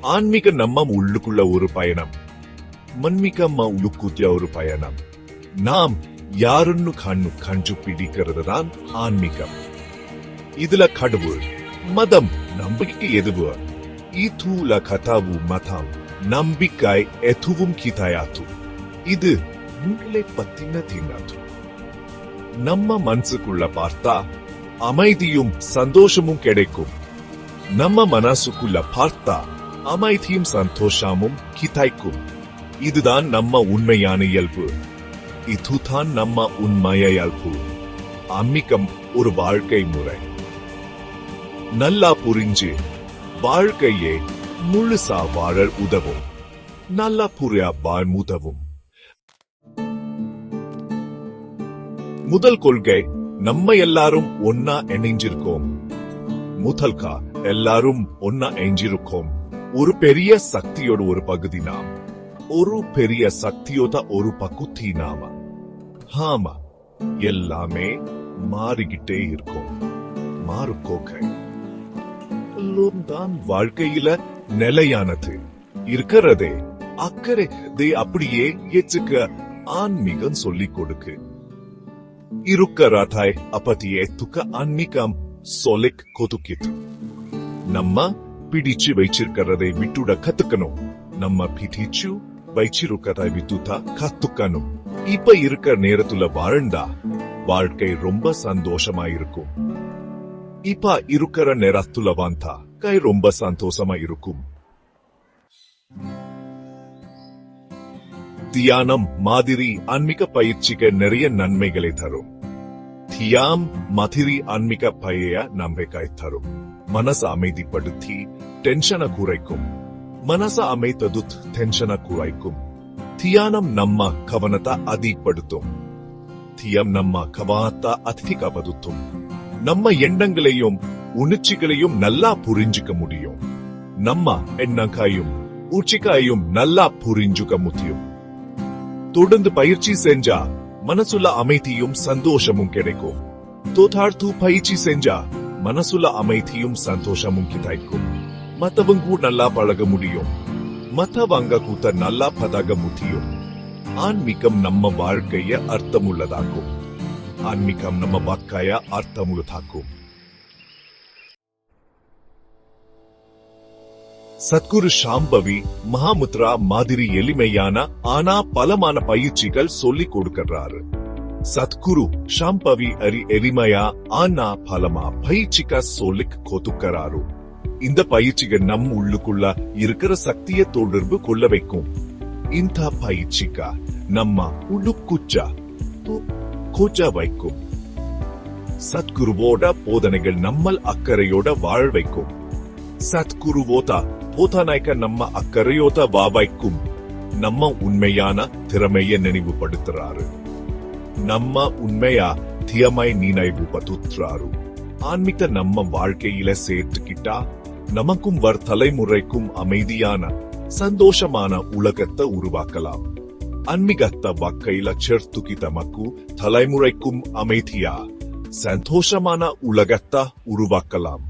ஆன்மீக நம்ம உள்ளுக்குள்ள ஒரு பயணம். மன்மிகம்மா உள்ளுக்குத்திய ஒரு பயணம். நாம் யாருன்னு கண்ணு கஞ்சு பிடிக்கிறது தான் ஆன்மீகம். இதுல கடவுள் மதம் நம்பிக்கை எதுவு? இதுல கதாவு மதம் நம்பிக்கை எதுவும் கிதாயாத்து. இது உங்களை பத்தின தின்னது நம்ம மனசுக்குள்ள பார்த்தா அமைதியும் சந்தோஷமும் கிடைக்கும். நம்ம மனசுக்குள்ள பார்த்தா அமைதியும் சந்தோஷமும் கிதைக்கும். இதுதான் நம்ம உண்மையான இயல்பு. இதுதான் நம்ம உண்மைய இயல்பு அம்மிக்கம் ஒரு வாழ்க்கை முறை. நல்லா புரிஞ்சு வாழ்க்கையே முழுசா வாழ உதவும். நல்லா புரியா வாழ் உதவும். முதல் கொள்கை நம்ம எல்லாரும் ஒன்னா இணைஞ்சிருக்கோம். முதல்கா எல்லாரும் ஒன்னா இணைஞ்சிருக்கோம். ஒரு பெரிய சக்தியோட ஒரு பகுதி நாம. ஒரு பெரிய சக்தியோட ஒரு பகுதி நாம. ஆமா எல்லாமே மாறிக்கிட்டே இருக்கும். மாறுக்கோக்க தான் வாழ்க்கையில நிலையானது. இருக்கிறதே அக்கறை தே அப்படியே ஏச்சுக்க ஆன்மீகம் சொல்லிக் கொடுக்கு. இருக்கிறாதாய் அப்பத்தியே துக்க ஆன்மீகம் சொலிக் கொதுக்கிட்டு நம்ம பிடிச்சு வச்சிருக்கிறதை விட்டுட கத்துக்கணும். நம்ம பிடிச்சு வச்சிருக்கிறதை விட்டுட்டா கத்துக்கணும். இப்ப இருக்கிற நேரத்துல வாழ்ந்தா வாழ்க்கை ரொம்ப சந்தோஷமா இருக்கும் இப்ப இருக்கிற நேரத்துல வந்தா கை ரொம்ப சந்தோஷமா இருக்கும் தியானம் மாதிரி ஆன்மீக பயிற்சிக்கு நிறைய நன்மைகளை தரும். தியாம் மதிரி ஆன்மீக பைய நம்பிக்கை தரும். மனச அமைதிப்படுத்தி டென்ஷனை குறைக்கும். மனச அமைத்தது டென்ஷனை குறைக்கும். தியானம் நம்ம கவனத்தை அதிகப்படுத்தும். தியம் நம்ம கவனத்தை அதிகப்படுத்தும். நம்ம எண்ணங்களையும் உணர்ச்சிகளையும் நல்லா புரிஞ்சுக்க முடியும். நம்ம எண்ணங்காயும் உச்சிக்காயும் நல்லா புரிஞ்சுக்க முடியும். தொடர்ந்து பயிற்சி செஞ்சா மனசுல அமைதியும் சந்தோஷமும் கிடைக்கும். தோதார்த்து பயிற்சி செஞ்சா மனசுல அமைதியும் சந்தோஷமும் கிடைக்கும். மத்தவங்க கூட நல்லா பழக முடியும். மத்தவங்க கூத்த நல்லா பழக முடியும். ஆன்மீகம் நம்ம வாழ்க்கைய அர்த்தமுள்ளதாக்கும். ஆன்மீகம் நம்ம வாழ்க்கைய அர்த்தமுள்ளதாக்கும். சத்குரு ஷாம்பவி மகாமுத்ரா மாதிரி எளிமையான ஆனா பலமான பயிற்சிகள் சொல்லிக் கொடுக்கிறாரு. சத்குரு ஷாம்பவி அரி எளிமையா ஆனா பலமா பயிற்சிக்க சொல்லிக் கொடுக்கிறாரு இந்த பயிற்சிகள் நம் உள்ளுக்குள்ள இருக்கிற சக்திய தொடர்பு கொள்ள வைக்கும். இந்த பயிற்சிக்க நம்ம உள்ளுக்குச்சா கூச்ச வைக்கும். சத்குருவோட போதனைகள் நம்மள் அக்கறையோட வாழ் வைக்கும். சத்குருவோதா போதனைக்க நம்ம அக்கறையோட வா வைக்கும். நம்ம உண்மையான திறமைய நினைவுபடுத்துறாரு. நம்ம உண்மையா தியமை நினைவுபடுத்துறாரு ஆன்மீக நம்ம வாழ்க்கையில சேர்த்துக்கிட்டா நமக்கும் வர் தலைமுறைக்கும் அமைதியான சந்தோஷமான உலகத்தை உருவாக்கலாம். அன்மிகத்த வக்கையில சேர்த்துக்கி தமக்கு தலைமுறைக்கும் அமைதியா சந்தோஷமான உலகத்தை உருவாக்கலாம்.